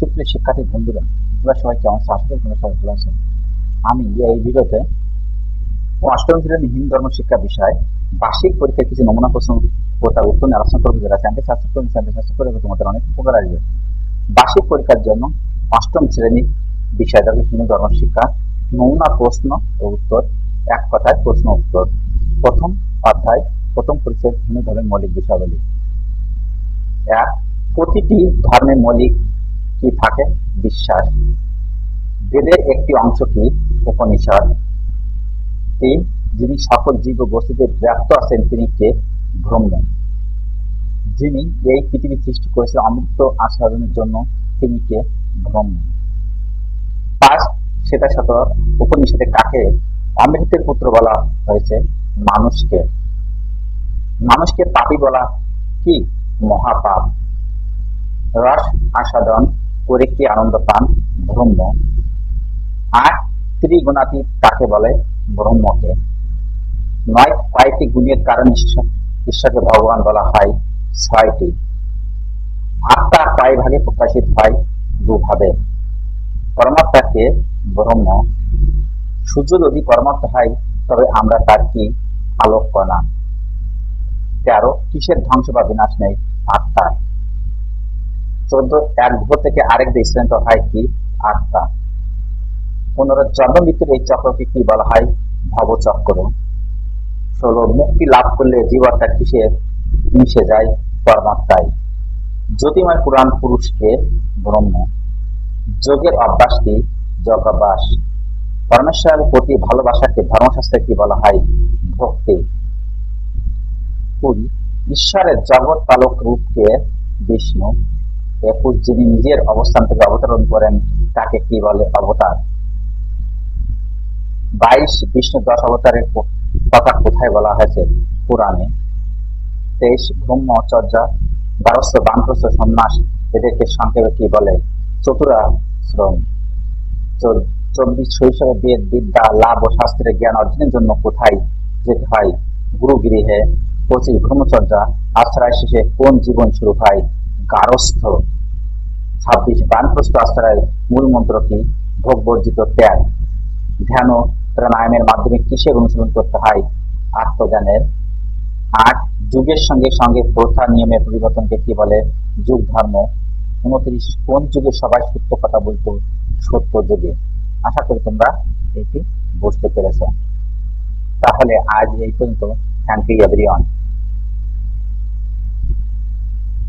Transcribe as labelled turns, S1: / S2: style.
S1: সুপ্রিয় শিক্ষার্থী বন্ধুরা, তোমরা সবাই কেমন আছো? তোমরা সবাই ভালো আছো। আমি এই ভিডিওতে অষ্টম শ্রেণি হিন্দু ধর্ম শিক্ষা বিষয়ে বার্ষিক পরীক্ষার কিছু নমুনা প্রশ্ন তার উত্তর আলোচনা করব। যারা চ্যানেলটি সাবস্ক্রাইব চ্যানেলটি সাবস্ক্রাইব করে তোমাদের অনেক উপকার আসবে। বার্ষিক পরীক্ষার জন্য অষ্টম শ্রেণি বিষয় থাকবে হিন্দু ধর্ম শিক্ষা নমুনা প্রশ্ন ও উত্তর, এক কথায় প্রশ্ন উত্তর। প্রথম অধ্যায়, প্রথম পরিচয় হিন্দু ধর্মের মৌলিক বিষয়াবলী। এক, প্রতিটি ধর্মের মৌলিক কি থাকে? বিশ্বাস। বেদের একটি অংশ কি? উপনিষদ। তিন যিনি সকল জীব বস্তুতে ব্যক্ত আছেন, তিনি কে? ব্রহ্ম। যিনি এই পৃথিবী সৃষ্টি করেছে অমৃত আস্বাদনের জন্য, তিনি কে? ব্রহ্ম। পাঁচ সেটা শত উপনিষদে কাকে অমৃতের পুত্র বলা হয়েছে? মানুষকে। মানুষকে পাপি বলা কি? মহাপাপ। রস আস্বাদন করে কি আনন্দ পান? ব্রহ্ম। আর ত্রিগুণাতীত কাকে বলে? ব্রহ্মকে। নয় কয়েকটি গুণের কারণ ঈশ্বরকে ভগবান বলা হয়? ছয়টি। আত্মা কয় ভাগে প্রকাশিত হয়? দুভাবে। পরমাত্মাকে ব্রহ্ম। সূর্য যদি পরমাত্মা হয়, তবে আমরা তার কি? আলোক কণা তেরো, কিসের ধ্বংস বা বিনাশ নেই? আত্মার। চোদ্দ, এক ভোর থেকে আরেক দেশ স্থানান্তর হয় কি? আত্মা। পনেরো জন্ম মৃত্যুর এই চক্রকে কি বলা হয়? ভবচক্র। ষোলো, মুক্তি লাভ করলে জীবাত্মা কিসে মিশে যায়? পরমাত্মায়। জ্যোতিময় পুরাণ পুরুষকে ব্রহ্ম। যোগের অভ্যাস কি? যোগাভ্যাস। পরমেশ্বরের প্রতি ভালোবাসাকে ধর্মশাস্ত্রে কি বলা হয়? ভক্তি। কুড়ি, ঈশ্বরের জগৎ পালক রূপকে বিষ্ণু। একুশ যিনি নিজের অবস্থান থেকে অবতরণ করেন, তাকে কি বলে অবতার? বাইশ বিষ্ণু দশ অবতারের কথা কোথায় বলা হয়েছে? পুরাণে। তেইশ ব্রহ্মচর্যা, দ্বারস্থ বানপ্রস্থ সন্ন্যাস, এদেরকে সংক্ষেপে কি বলে? চতুরাশ্রম। চব্বিশ শৈশবে বেদ, বিদ্যা, লাভ ও শাস্ত্রের জ্ঞান অর্জনের জন্য কোথায় যেতে হয়? গুরু গৃহে পঁচিশ ব্রহ্মচর্যা, আশ্রয় শেষে কোন জীবন শুরু হয়? গারস্থ ছাব্বিশ বানপ্রস্থ আশ্রয় মূল মন্ত্র কি? ভোগ বর্জিত ত্যাগ। ধ্যান প্রাণায়ামের মাধ্যমে কিসের অনুশীলন করতে হয়? আত্মজ্ঞানের। আট, যুগের সঙ্গে সঙ্গে প্রথা নিয়মের পরিবর্তনকে কি বলে? যুগ ধর্ম। উনত্রিশ, কোন যুগে সবাই সত্য কথা বলতো? সত্য যুগে। আশা করি তোমরা এটি বুঝতে পেরেছ। তাহলে আজ এই পর্যন্ত। Thank you everyone